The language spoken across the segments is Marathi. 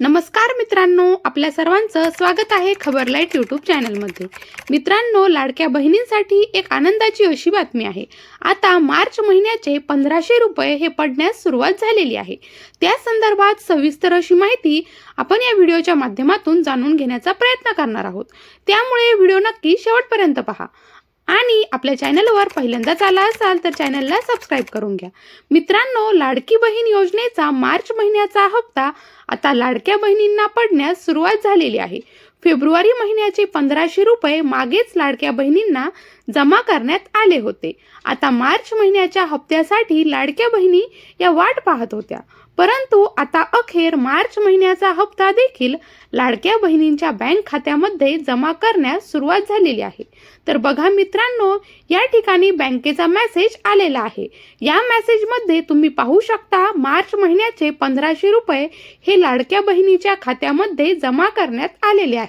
नमस्कार मित्रांनो आपल्या सर्वांचं स्वागत आहे खबरलाईट यूट्यूब चॅनलमध्ये. मित्रांनो लाडक्या बहिणींसाठी एक आनंदाची अशी बातमी आहे. आता मार्च महिन्याचे पंधराशे रुपये हे पडण्यास सुरुवात झालेली आहे. त्या संदर्भात सविस्तर अशी माहिती आपण या व्हिडिओच्या माध्यमातून जाणून घेण्याचा प्रयत्न करणार आहोत. त्यामुळे व्हिडिओ नक्की शेवटपर्यंत पहा. आणि आपल्या चॅनलवर पहिल्यांदाच आला असाल तर चॅनलला सबस्क्राईब करून घ्या. मित्रांनो लाडकी बहीण योजनेचा मार्च महिन्याचा हप्ता आता लाडक्या बहिणींना पडण्यास सुरुवात झालेली आहे. फेब्रुवारी महिन्याचे पंधराशे रुपये मागेच लाडक्या बहिणींना जमा करण्यात आले होते. आता मार्च महिन्याच्या हप्त्यासाठी लाडक्या बहिणी या वाट पाहत होत्या. परंतु आता अखेर मार्च महिन्याचा हप्ता देखील लाडक्या बहिणींच्या बँक खात्यामध्ये जमा करण्यास सुरुवात झालेली आहे. तर बघा मित्रांनो या ठिकाणी बँकेचा मेसेज आलेला आहे. या मेसेजमध्ये तुम्ही पाहू शकता मार्च महिन्याचे पंधराशे रुपये हे लाडक्या बहिणीच्या खात्यामध्ये जमा करण्यात आलेले आहे.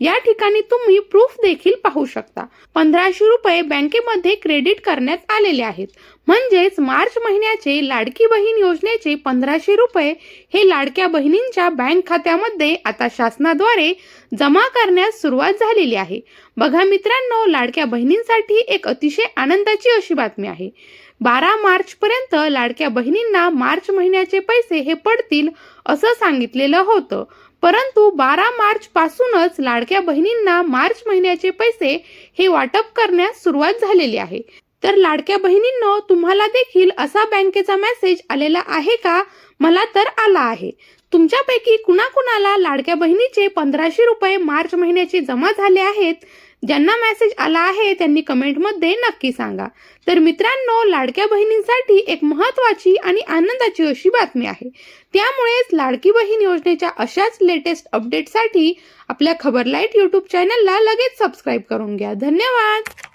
या ठिकाणी तुम्ही प्रूफ देखील पाहू शकता. पंधराशे रुपये बँकेमध्ये क्रेडिट करण्यात आलेले आहेत. म्हणजेच मार्च महिन्याचे लाडकी बहीण योजनेचे पंधराशे रुपये हे लाडक्या बहिणींच्या बँक खात्यामध्ये आता शासनाद्वारे जमा करण्यास सुरुवात झालेली आहे. बघा मित्रांनो लाडक्या बहिणींसाठी एक अतिशय आनंदाची अशी बातमी आहे. बारा मार्चपर्यंत लाडक्या बहिणींना मार्च महिन्याचे पैसे हे पडतील असं सांगितलेलं होतं. परंतु बारा मार्च पासूनच लाडक्या बहिणींना मार्च महिन्याचे पैसे हे वाटप करण्यास सुरुवात झालेली आहे. तर लाडक्या बहिणींनो तुम्हाला देखील असा बँकेचा मेसेज आलेला आहे का? मला तर आला आहे. तुमच्यापैकी कुणाकुणाला लाडक्या बहिणीचे पंधराशे रुपये मार्च महिन्याचे जमा झाले आहेत? ज्यांना मेसेज आला आहे त्यांनी कमेंटमध्ये नक्की सांगा. तर मित्रांनो लाडक्या बहिणींसाठी एक महत्त्वाची आणि आनंदाची अशी बातमी आहे. त्यामुळेच लाडकी बहीण योजनेच्या अशाच लेटेस्ट अपडेटसाठी आपल्या खबरलाईट यूट्यूब चॅनलला लगेच सबस्क्राईब करून घ्या. धन्यवाद!